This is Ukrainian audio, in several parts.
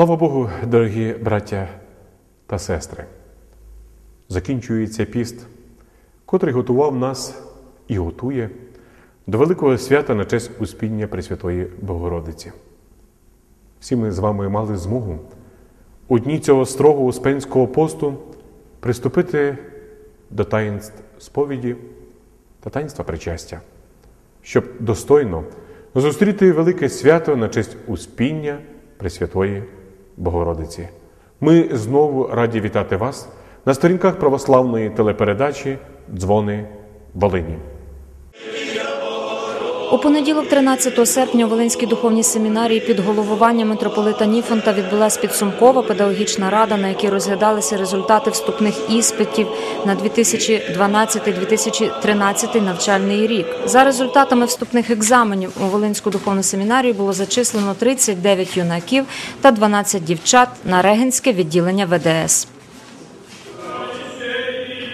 Слава Богу, дорогі браття та сестри! Закінчується піст, котрий готував нас і готує до Великого свята на честь Успіння Пресвятої Богородиці. Всі ми з вами мали змогу у дні цього строго успенського посту приступити до таїнств сповіді та таїнства причастя, щоб достойно зустріти велике свято на честь Успіння Пресвятої Богородиці. Ми знову раді вітати вас на сторінках православної телепередачі Дзвони Волині. У понеділок, 13 серпня, у Волинській духовній семінарії під головуванням митрополита Ніфонта відбулася підсумкова педагогічна рада, на якій розглядалися результати вступних іспитів на 2012-2013 навчальний рік. За результатами вступних екзаменів у Волинську духовну семінарію було зачислено 39 юнаків та 12 дівчат на регенське відділення ВДС.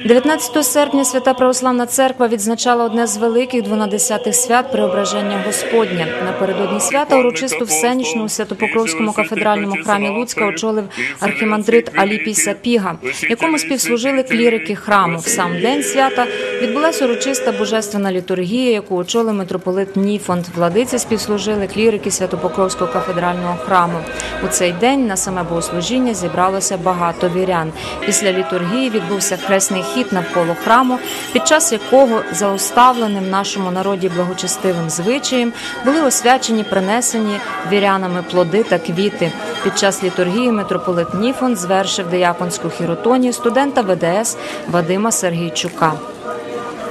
19 серпня Свята Православна Церква відзначала одне з великих двонадесятих свят Преображення Господня. Напередодні свята урочисту всенічну у Святопокровському кафедральному храмі Луцька очолив архімандрит Аліпій Сапіга, якому співслужили клірики храму. В сам день свята відбулася урочиста божественна літургія, яку очолив митрополит Ніфонд. Владиці співслужили клірики Святопокровського кафедрального храму. У цей день на саме богослужіння зібралося багато вірян. Після літургії відбувся хресний хід навколо храму, під час якого за уставленим нашому народі благочестивим звичаєм були освячені принесені вірянами плоди та квіти. Під час літургії митрополит Ніфон звершив дияконську хіротонію студента ВДС Вадима Сергійчука.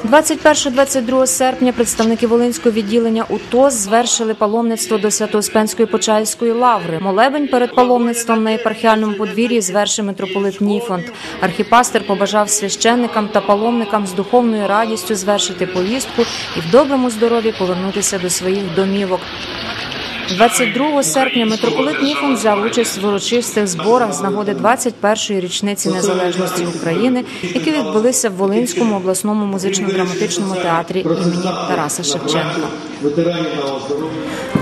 21-22 серпня представники Волинського відділення УТО звершили паломництво до Свято-Успенської Почаївської лаври. Молебень перед паломництвом на єпархіальному подвір'ї звершив митрополит Ніфонд. Архіпастер побажав священникам та паломникам з духовною радістю звершити поїздку і в доброму здоров'ї повернутися до своїх домівок. 22 серпня митрополит Ніфон взяв участь в урочистих зборах з нагоди 21-ї річниці незалежності України, які відбулися в Волинському обласному музично-драматичному театрі імені Тараса Шевченка.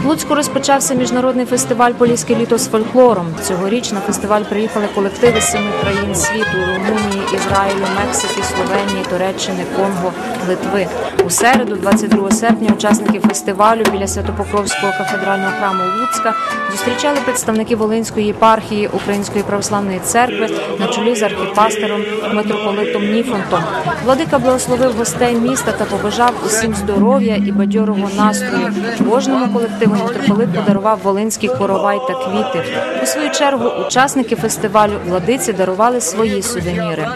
Луцьку розпочався міжнародний фестиваль Поліське літо з фольклором. Цьогоріч на фестиваль приїхали колективи семи країн світу: Румунії, Ізраїлю, Мексики, Словенії, Туреччини, Конго, Литви. У середу, 22 серпня, учасники фестивалю біля Святопокровського кафедрального храму Луцька зустрічали представники Волинської єпархії Української православної церкви на чолі з архіпастером митрополитом Ніфонтом. Владика благословив гостей міста та побажав усім здоров'я і бадьорого настрою. Кожному колективу митрополит подарував волинський коровай та квіти. У свою чергу учасники фестивалю владиці дарували свої сувеніри.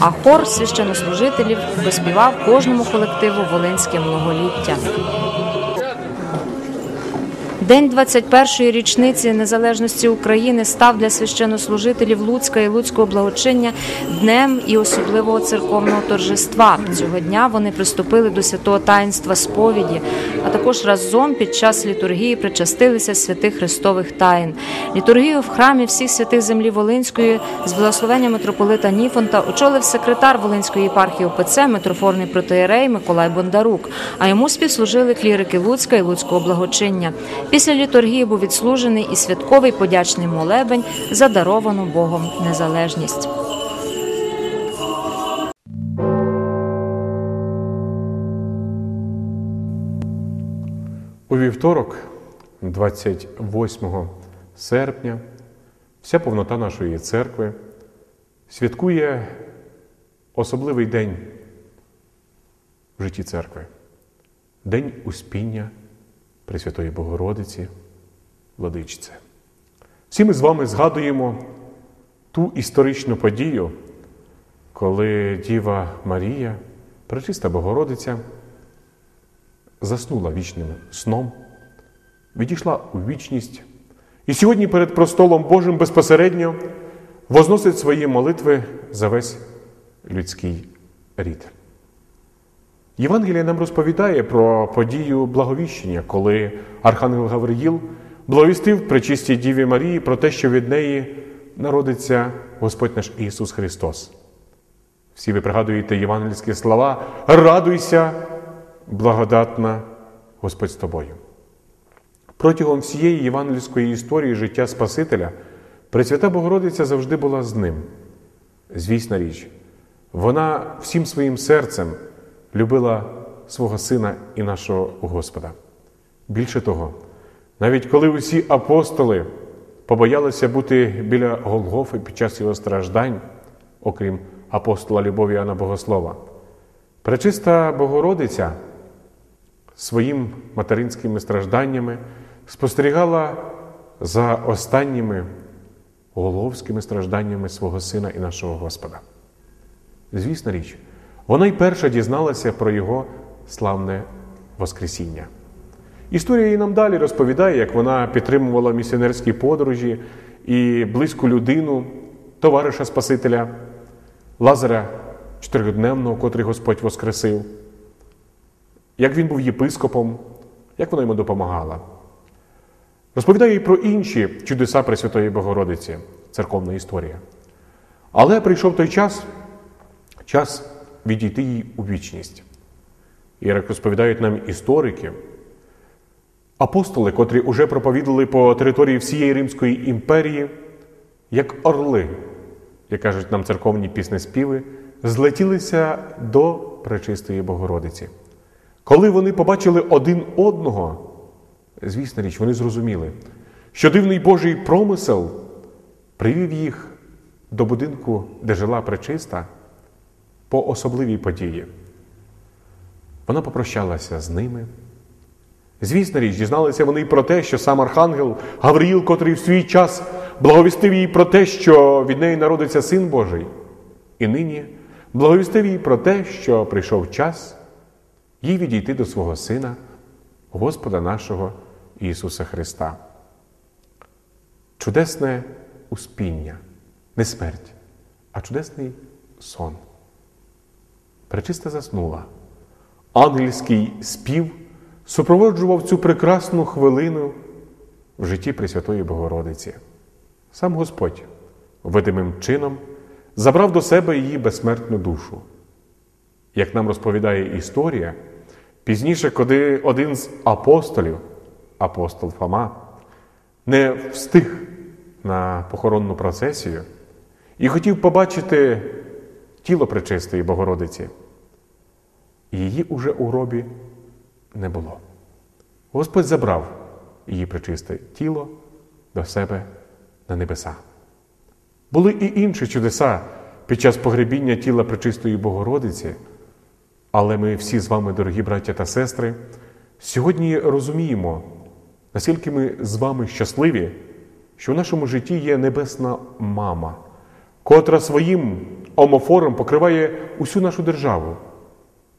А хор священнослужителів доспівав кожному колективу волинське многоліття. День 21-ї річниці незалежності України став для священнослужителів Луцька і Луцького благочиння днем і особливого церковного торжества. Цього дня вони приступили до святого таїнства сповіді, а також разом під час літургії причастилися святих Христових таїн. Літургію в храмі всіх святих землі Волинської з благословення митрополита Ніфонта очолив секретар Волинської єпархії ОПЦ митрофорний протеєрей Миколай Бондарук. А йому співслужили клірики Луцька і Луцького благочиння. Після літургії був відслужений і святковий подячний молебень за даровану Богом незалежність. У вівторок, 28 серпня, вся повнота нашої церкви святкує особливий день в житті церкви День Успіння Пресвятої Богородиці, Владичице. Всі ми з вами згадуємо ту історичну подію, коли Діва Марія, Пречиста Богородиця, заснула вічним сном, відійшла у вічність і сьогодні перед простолом Божим безпосередньо возносить свої молитви за весь людський рід. Євангелія нам розповідає про подію благовіщення, коли Архангел Гавриїл благовістив пречистій Діві Марії про те, що від неї народиться Господь наш Ісус Христос. Всі ви пригадуєте євангельські слова Радуйся, благодатна Господь з тобою. Протягом всієї євангельської історії життя Спасителя Пресвята Богородиця завжди була з ним. Звісна річ, вона всім своїм серцем любила свого Сина і нашого Господа. Більше того, навіть коли усі апостоли побоялися бути біля Голгофи під час його страждань, окрім апостола Любові Іоанна Богослова, Пречиста Богородиця своїм материнськими стражданнями спостерігала за останніми головськими стражданнями свого Сина і нашого Господа. Звісна річ, вона й перша дізналася про Його славне Воскресіння. Історія її нам далі розповідає, як вона підтримувала місіонерські подорожі і близьку людину, товариша Спасителя, Лазаря чотиридневного, котрий Господь воскресив, як він був єпископом, як вона йому допомагала. Розповідає і про інші чудеса Пресвятої Богородиці, церковна історія. Але прийшов той час, час відійти їй у вічність. І як розповідають нам історики, апостоли, котрі уже проповідали по території всієї Римської імперії, як орли, як кажуть нам церковні піснеспіви, злетілися до Пречистої Богородиці. Коли вони побачили один одного, звісна річ, вони зрозуміли, що дивний Божий промисел привів їх до будинку, де жила пречиста, по особливій події. Вона попрощалася з ними. Звісна річ, дізналися вони й про те, що сам Архангел Гавриїл, котрий в свій час благовістив їй про те, що від неї народиться Син Божий, і нині благовістив їй про те, що прийшов час їй відійти до свого Сина, Господа нашого Ісуса Христа. Чудесне успіння, не смерть, а чудесний сон. Пречиста заснула. Ангельський спів супроводжував цю прекрасну хвилину в житті Пресвятої Богородиці. Сам Господь видимим чином забрав до себе її безсмертну душу. Як нам розповідає історія, пізніше, коли один з апостолів, апостол Фома, не встиг на похоронну процесію і хотів побачити тіло Пречистої Богородиці, її уже у гробі не було. Господь забрав її причисте тіло до себе на небеса. Були і інші чудеса під час погребіння тіла Пречистої Богородиці, але ми всі з вами, дорогі браття та сестри, сьогодні розуміємо, наскільки ми з вами щасливі, що в нашому житті є небесна мама, котра своїм омофором покриває усю нашу державу,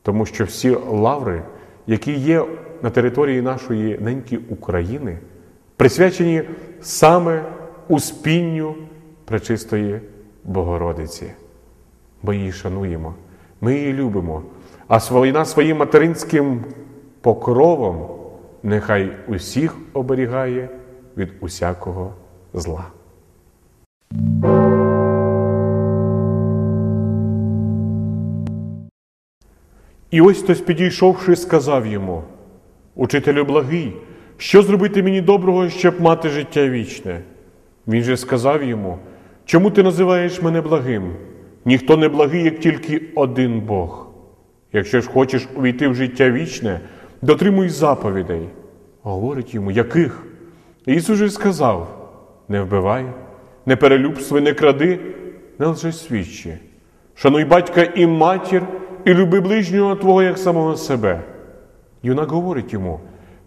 тому що всі лаври, які є на території нашої неньки України, присвячені саме успінню Пречистої Богородиці. Ми її шануємо, ми її любимо, а вона своїм материнським покровом нехай усіх оберігає від усякого зла. І ось хтось, підійшовши, сказав йому: Учителю благий, що зробити мені доброго, щоб мати життя вічне? Він же сказав йому, чому ти називаєш мене благим? Ніхто не благий, як тільки один Бог. Якщо ж хочеш увійти в життя вічне, дотримуй заповідей. Говорить йому, яких? Ісус же сказав: не вбивай, не перелюбствуй, не кради, не лжесвідчи. Шануй батька і матір, і люби ближнього Твого як самого себе. Юнак говорить йому: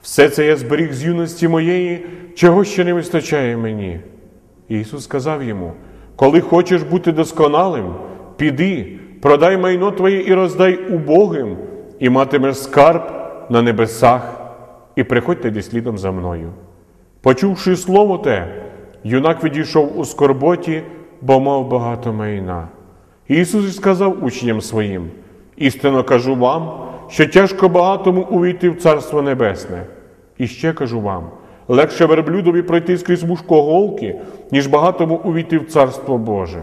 все це я зберіг з юності моєї, чого ще не вистачає мені. Ісус сказав йому: коли хочеш бути досконалим, піди, продай майно твоє і роздай убогим, і матимеш скарб на небесах, і приходь тоді слідом за мною. Почувши слово те, юнак відійшов у скорботі, бо мав багато майна. Ісус сказав учням своїм: істинно кажу вам, що тяжко багатому увійти в Царство Небесне. І ще кажу вам: легше верблюдові пройти скрізь мушко голки, ніж багатому увійти в Царство Боже.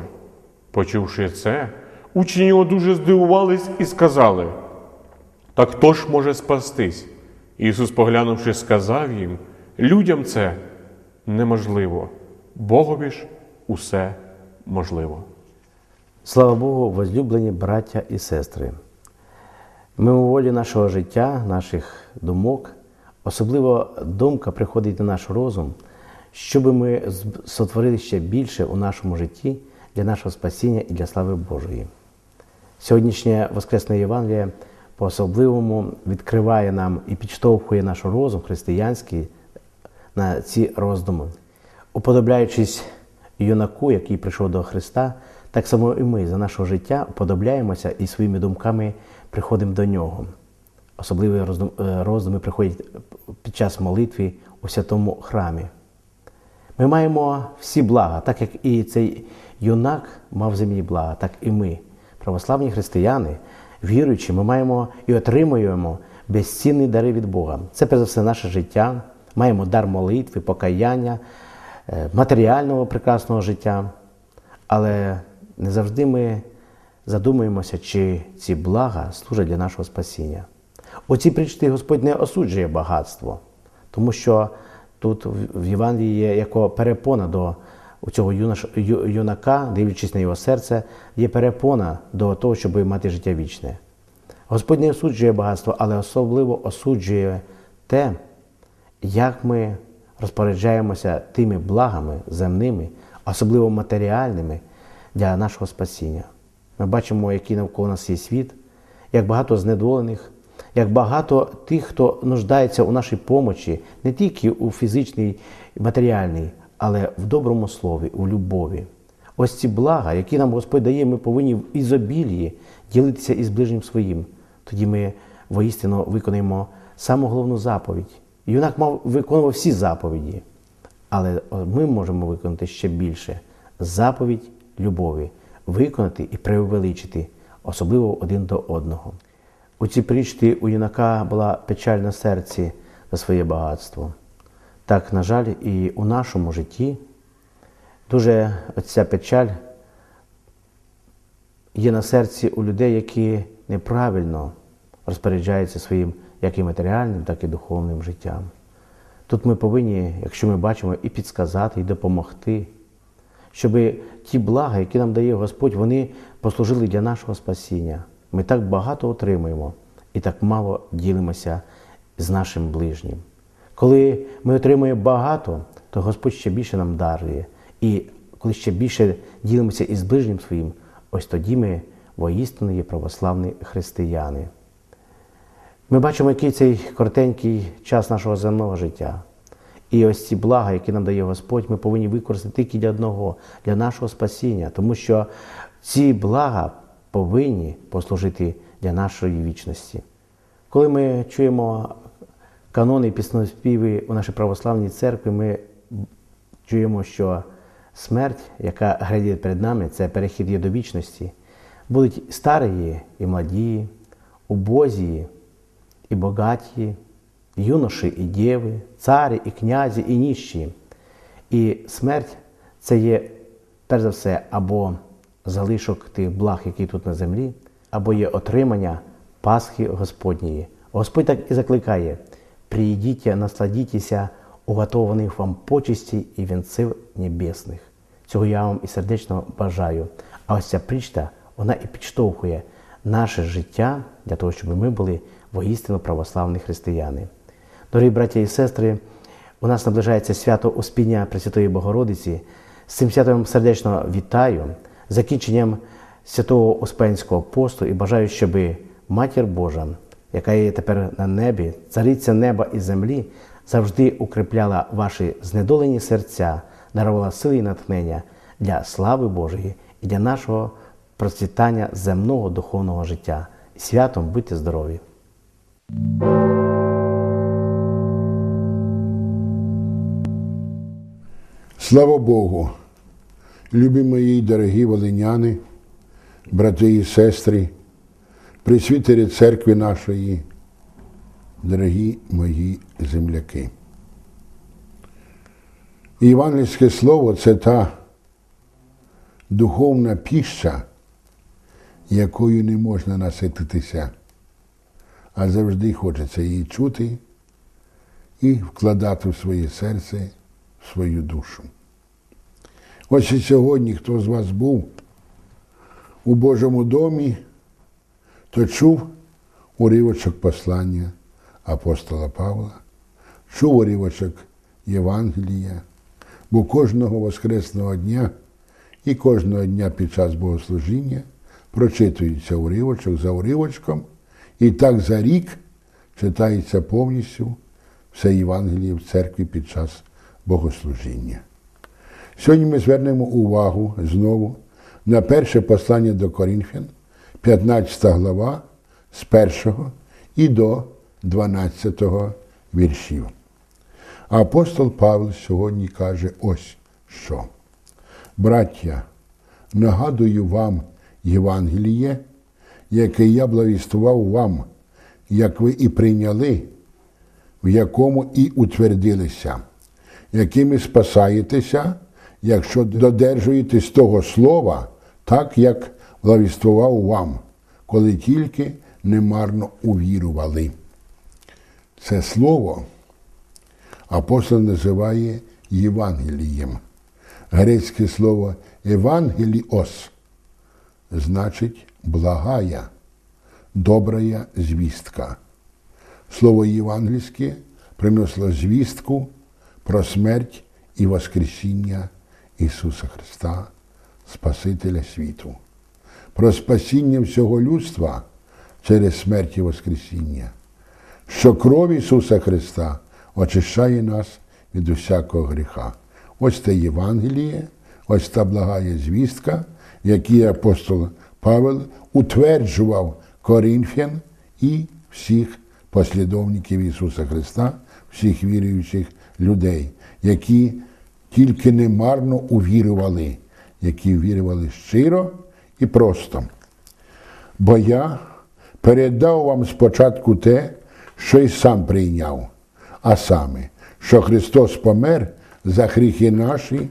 Почувши це, учні його дуже здивувались і сказали: Так хто ж може спастись? Ісус, поглянувши, сказав їм: людям це неможливо, Богові ж усе можливо. Слава Богу, возлюблені браття і сестри. Мимоволі нашого життя, наших думок, особливо думка приходить на наш розум, щоб ми сотворили ще більше у нашому житті для нашого спасіння і для слави Божої. Сьогоднішнє Воскресне Євангеліє по-особливому відкриває нам і підштовхує наш розум християнський на ці роздуми. Уподобляючись юнаку, який прийшов до Христа, так само і ми за нашого життя уподобляємося і своїми думками приходимо до Нього. Особливі е, роздуми приходять під час молитви у святому храмі. Ми маємо всі блага, так як і цей юнак мав землі блага, так і ми, православні християни, віруючи, ми маємо і отримуємо безцінні дари від Бога. Це перш за все наше життя. Маємо дар молитви, покаяння, е, матеріального прекрасного життя. Але не завжди ми задумуємося, чи ці блага служать для нашого спасіння. У цій причті Господь не осуджує багатство, тому що тут в- Євангелії є як перепона до цього юнош, ю- юнака, дивлячись на його серце, є перепона до того, щоб мати життя вічне. Господь не осуджує багатство, але особливо осуджує те, як ми розпоряджаємося тими благами земними, особливо матеріальними для нашого спасіння. Ми бачимо, який навколо нас є світ, як багато знедолених, як багато тих, хто нуждається у нашій помочі, не тільки у фізичній матеріальній, але в доброму слові, у любові. Ось ці блага, які нам Господь дає, ми повинні в ізобілії ділитися із ближнім своїм. Тоді ми воістину виконаємо саму головну заповідь. Юнак мав виконував всі заповіді, але ми можемо виконати ще більше заповідь любові, виконати і преувеличити, особливо один до одного. У цій притчі у юнака була печаль на серці за своє багатство. Так, на жаль, і у нашому житті дуже ця печаль є на серці у людей, які неправильно розпоряджаються своїм як і матеріальним, так і духовним життям. Тут ми повинні, якщо ми бачимо, і підсказати, і допомогти, щоб ті блага, які нам дає Господь, вони послужили для нашого спасіння. Ми так багато отримуємо і так мало ділимося з нашим ближнім. Коли ми отримуємо багато, то Господь ще більше нам дарує. І коли ще більше ділимося із ближнім своїм, ось тоді ми воістину є православні християни. Ми бачимо, який цей коротенький час нашого земного життя. І ось ці блага, які нам дає Господь, ми повинні використати тільки для одного, для нашого спасіння, тому що ці блага повинні послужити для нашої вічності. Коли ми чуємо канони і пісноспіви у нашій православній церкві, ми чуємо, що смерть, яка глядить перед нами, це перехід є до вічності, будуть старі і младі, убозі і богаті, юноші і дєви, царі і князі, і ніщі. І смерть це є, перш за все, або залишок тих благ, які тут на землі, або є отримання Пасхи Господньої. Господь так і закликає: приїдіть, насладітеся уготованих вам почесті і вінців небесних. Цього я вам і сердечно бажаю. А ось ця причта, вона і підштовхує наше життя для того, щоб ми були воістину православні християни. Дорогі браття і сестри, у нас наближається свято Успіння Пресвятої Богородиці. З цим святом сердечно вітаю, закінченням святого Успенського посту і бажаю, щоб Матір Божа, яка є тепер на небі, цариця неба і землі, завжди укріпляла ваші знедолені серця, дарувала сили і натхнення для слави Божої і для нашого процвітання земного духовного життя. Святом будьте здорові! Слава Богу, любі мої дорогі волиняни, брати і сестри, присвітері церкви нашої, дорогі мої земляки. Євангельське слово це та духовна піща, якою не можна насититися, а завжди хочеться її чути і вкладати в своє серце, в свою душу. Ось і сьогодні, хто з вас був у Божому домі, то чув уривочок послання апостола Павла, чув уривочок Євангелія, бо кожного воскресного дня і кожного дня під час богослужіння прочитується уривочок за уривочком, і так за рік читається повністю все Євангеліє в церкві під час богослужіння. Сьогодні ми звернемо увагу знову на перше послання до Корінфян, 15 глава з 1 і до 12 віршів. А апостол Павло сьогодні каже ось що. Браття, нагадую вам Євангеліє, яке я благовістував вам, як ви і прийняли, в якому і утвердилися, якими спасаєтеся, якщо додержуєтесь того слова, так як благовіствував вам, коли тільки немарно увірували. Це слово апостол називає Євангелієм. Грецьке слово Евангеліос значить благая, добрая звістка. Слово євангельське принесло звістку про смерть і Воскресіння Ісуса Христа, Спасителя світу, про спасіння всього людства через смерть і Воскресіння, що кров Ісуса Христа очищає нас від усякого гріха. Ось те Євангеліє, ось та благая звістка, який апостол Павел утверджував Коринфян і всіх послідовників Ісуса Христа, всіх віруючих людей, які тільки немарно увірували, які вірували щиро і просто. Бо я передав вам спочатку те, що й сам прийняв, а саме, що Христос помер за гріхи наші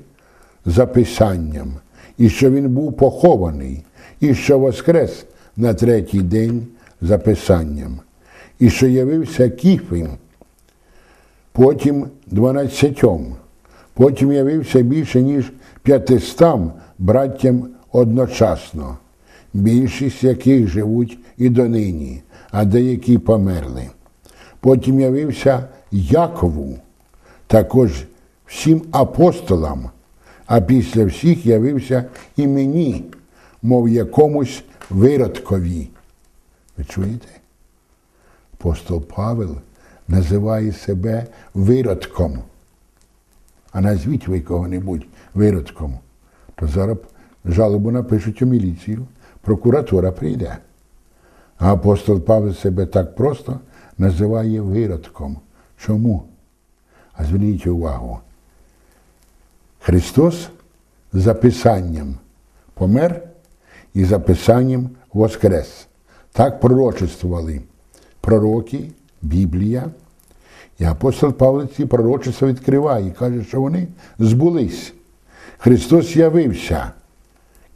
за Писанням, і що Він був похований, і що воскрес на третій день за Писанням, і що явився Кіфим, потім дванадцятьом, потім явився більше, ніж п'ятистам браттям одночасно, більшість яких живуть і донині, а деякі померли. Потім явився Якову, також всім апостолам, а після всіх явився і мені, мов якомусь виродкові. Ви чуєте? Апостол Павел називає себе виродком. А назвіть ви кого-небудь виродком, то зараз жалобу напишуть у міліцію, прокуратура прийде. А апостол Павел себе так просто називає виродком. Чому? А зверніть увагу. Христос за Писанням помер і за Писанням воскрес. Так пророчествували пророки, Біблія. І апостол Павло ці пророчества відкриває і каже, що вони збулись. Христос явився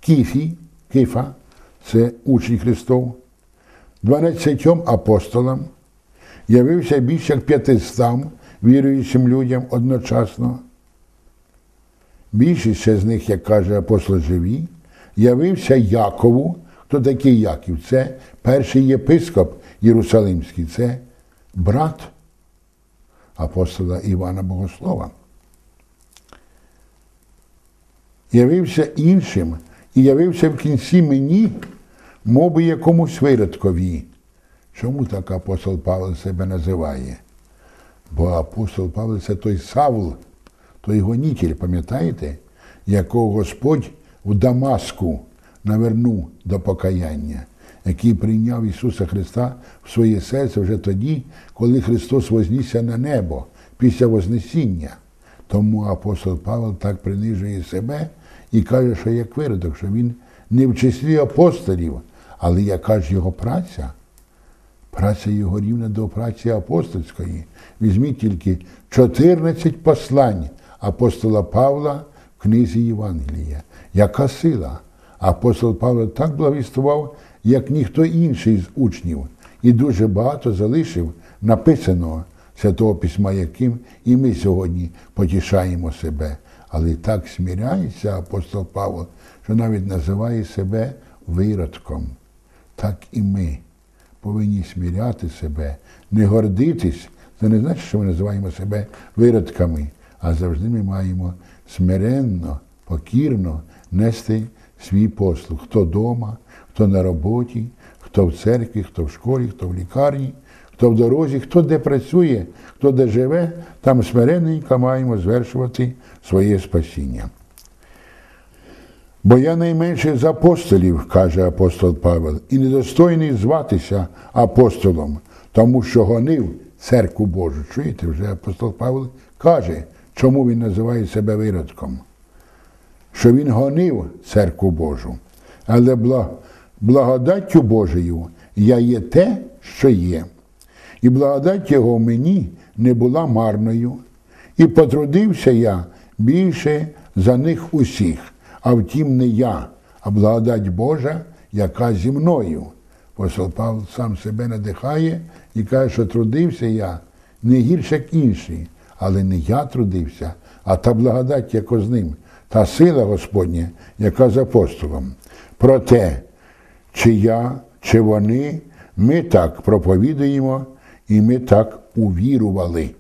Кіфі, Кифа, це учень Христов, 12 апостолам, явився більше як п'ятистам віруючим людям одночасно. Більшість з них, як каже апостол живі, явився Якову. Хто такий Яків? Це перший єпископ Єрусалимський, це брат апостола Івана Богослова. Явився іншим і явився в кінці мені, мов би якомусь виродкові. Чому так апостол Павло себе називає? Бо апостол Павло це той Савл, той гонітель, пам'ятаєте, якого Господь в Дамаску навернув до покаяння, який прийняв Ісуса Христа в своє серце вже тоді, коли Христос вознісся на небо після Вознесіння. Тому апостол Павел так принижує себе і каже, що як виродок, що він не в числі апостолів, але яка ж його праця? Праця його рівна до праці апостольської. Візьміть тільки 14 послань апостола Павла в книзі Євангелія. Яка сила? Апостол Павло так благовістував, як ніхто інший з учнів, і дуже багато залишив написаного Святого Письма, яким і ми сьогодні потішаємо себе. Але так сміряється апостол Павло, що навіть називає себе виродком. Так і ми повинні сміряти себе, не гордитись. Це не значить, що ми називаємо себе виродками, а завжди ми маємо смиренно, покірно нести свій послуг. Хто вдома, хто на роботі, хто в церкві, хто в школі, хто в лікарні, хто в дорозі, хто де працює, хто де живе, там смиренненько маємо звершувати своє спасіння. Бо я найменший з апостолів, каже апостол Павел, і недостойний зватися апостолом, тому що гонив церкву Божу. Чуєте, вже апостол Павел каже, чому він називає себе виродком? Що він гонив церкву Божу. Але благодаттю Божою я є те, що є. І благодать Його мені не була марною, і потрудився я більше за них усіх, а втім не я, а благодать Божа, яка зі мною. Апостол Павло сам себе надихає і каже, що трудився я не гірше, як інші, але не я трудився, а та благодать, яка з ним, та сила Господня, яка з апостолом. Проте, чи я, чи вони, ми так проповідуємо і ми так увірували.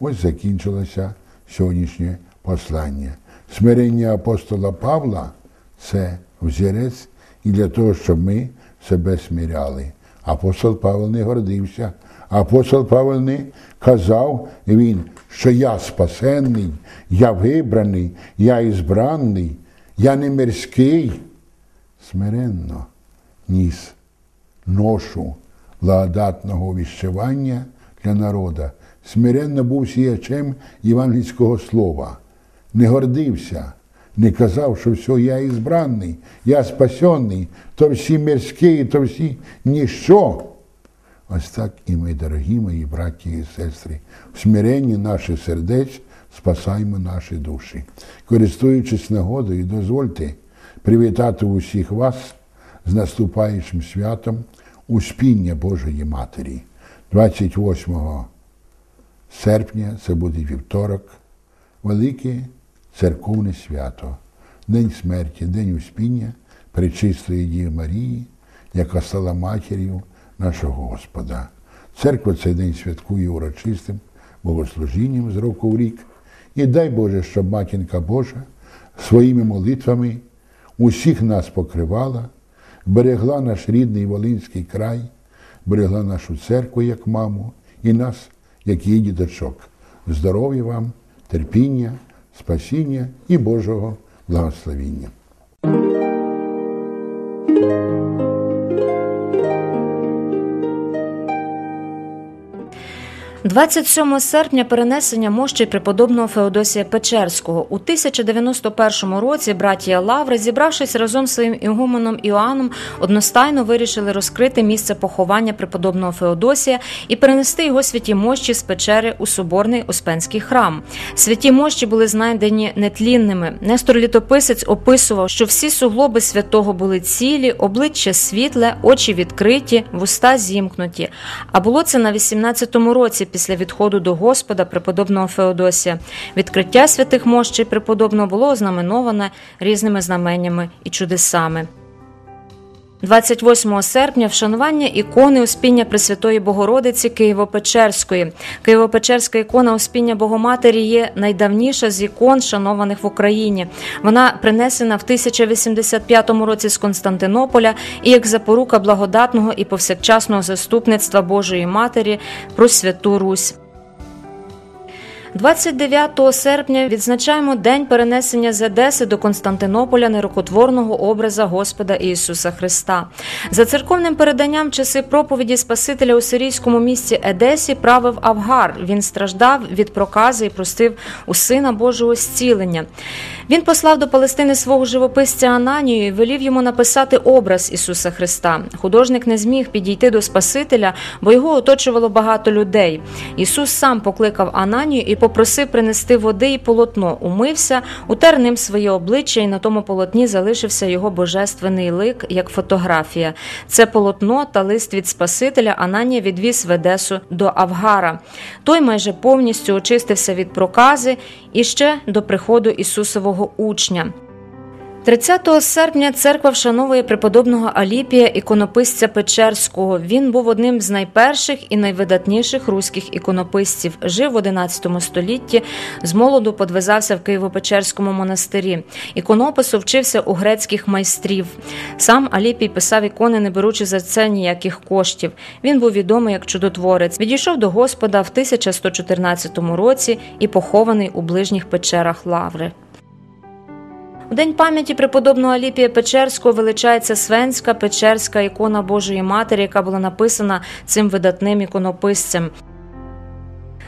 Ось закінчилося сьогоднішнє послання. Смирення апостола Павла це взірець і для того, щоб ми себе смиряли. Апостол Павел не гордився. Апостол Павел не казав він, що я спасенний, я вибраний, я ізбранний, я не мирський. Смиренно ніс ношу благодатного віщування для народа. Смиренно був сіячем євангельського слова, не гордився, не казав, що все, я ізбранний, я спасенний, то всі мирські, то всі ніщо. Ось так і ми, дорогі мої браті і сестри, в смиренні наших сердець спасаймо наші душі. Користуючись нагодою, дозвольте привітати усіх вас з наступаючим святом Успіння Божої Матері. 28 серпня, це буде вівторок, велике церковне свято, День смерті, День Успіння Пречистої Діви Марії, яка стала матір'ю нашого Господа. Церква цей день святкує урочистим богослужінням з року в рік. І дай Боже, щоб матінка Божа своїми молитвами усіх нас покривала, берегла наш рідний Волинський край, берегла нашу церкву як маму і нас, як її діточок. Здоров'я вам, терпіння, спасіння і Божого благословіння. 27 серпня перенесення мощі преподобного Феодосія Печерського. У 1091 році братія Лаври, зібравшись разом з своїм ігуменом Іоанном, одностайно вирішили розкрити місце поховання преподобного Феодосія і перенести його святі мощі з печери у соборний Успенський храм. Святі мощі були знайдені нетлінними. Нестор Літописець описував, що всі суглоби святого були цілі, обличчя світле, очі відкриті, вуста зімкнуті. А було це на 18-му році після відходу до Господа преподобного Феодосія. Відкриття святих мощей преподобного було ознаменоване різними знаменнями і чудесами. 28 серпня вшанування ікони Успіння Пресвятої Богородиці Києво-Печерської. Києво-Печерська ікона Успіння Богоматері є найдавніша з ікон, шанованих в Україні. Вона принесена в 1085 році з Константинополя і як запорука благодатного і повсякчасного заступництва Божої Матері про Святу Русь. 29 серпня відзначаємо день перенесення з Едеси до Константинополя нерукотворного образа Господа Ісуса Христа. За церковним переданням, часи проповіді Спасителя у сирійському місті Едесі правив Авгар. Він страждав від прокази і простив у Сина Божого зцілення. Він послав до Палестини свого живописця Ананію і велів йому написати образ Ісуса Христа. Художник не зміг підійти до Спасителя, бо його оточувало багато людей. Ісус сам покликав Ананію і попросив принести води і полотно, умився, утер ним своє обличчя, і на тому полотні залишився його божественний лик, як фотографія. Це полотно та лист від Спасителя Ананія відвіз в Едесу до Авгара. Той майже повністю очистився від прокази і ще до приходу Ісусового учня. 30 серпня церква вшановує преподобного Аліпія, іконописця Печерського. Він був одним з найперших і найвидатніших руських іконописців. Жив в 11 столітті, з молоду подвизався в Києво-Печерському монастирі. Іконопису вчився у грецьких майстрів. Сам Аліпій писав ікони, не беручи за це ніяких коштів. Він був відомий як чудотворець. Відійшов до Господа в 1114 році і похований у ближніх печерах Лаври. У день пам'яті преподобного Аліпія Печерського величається свенська печерська ікона Божої Матері, яка була написана цим видатним іконописцем.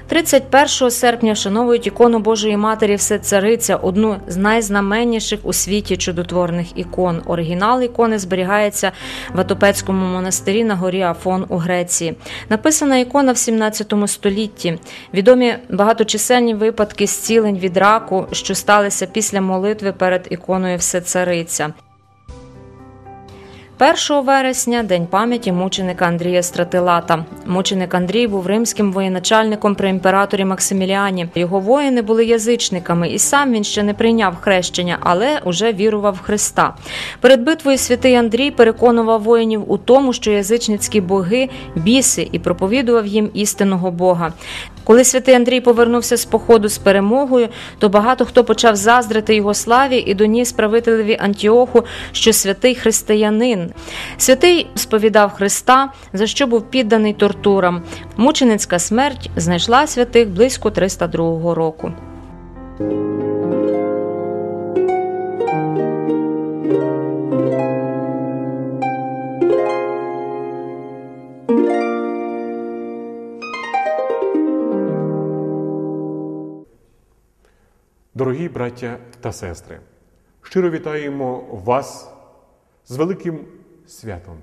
31 серпня вшановують ікону Божої Матері Всецариця, одну з найзнаменніших у світі чудотворних ікон. Оригінал ікони зберігається в Атопецькому монастирі на горі Афон у Греції. Написана ікона в 17 столітті. Відомі багаточисельні випадки зцілень від раку, що сталися після молитви перед іконою Всецариця. 1 вересня день пам'яті мученика Андрія Стратилата. Мученик Андрій був римським воєначальником при імператорі Максиміліані. Його воїни були язичниками, і сам він ще не прийняв хрещення, але уже вірував в Христа. Перед битвою святий Андрій переконував воїнів у тому, що язичницькі боги біси, і проповідував їм істинного Бога. Коли святий Андрій повернувся з походу з перемогою, то багато хто почав заздрити його славі і доніс правителеві Антіоху, що святий християнин. Святий сповідав Христа, за що був підданий тортурам. Мученицька смерть знайшла святих близько 302 року. Дорогі браття та сестри, щиро вітаємо вас з великим святом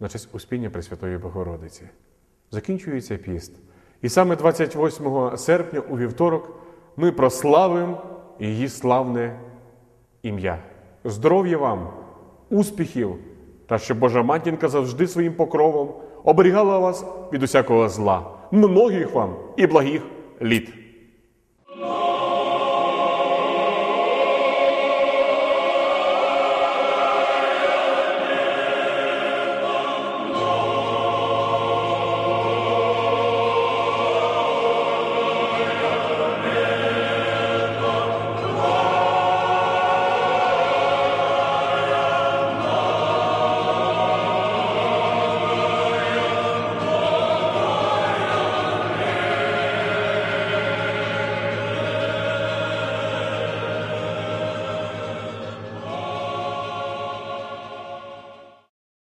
на честь Успіння Пресвятої Богородиці. Закінчується піст. І саме 28 серпня у вівторок ми прославимо її славне ім'я. Здоров'я вам, успіхів та щоб Божа матінка завжди своїм покровом оберігала вас від усякого зла, многих вам і благих літ.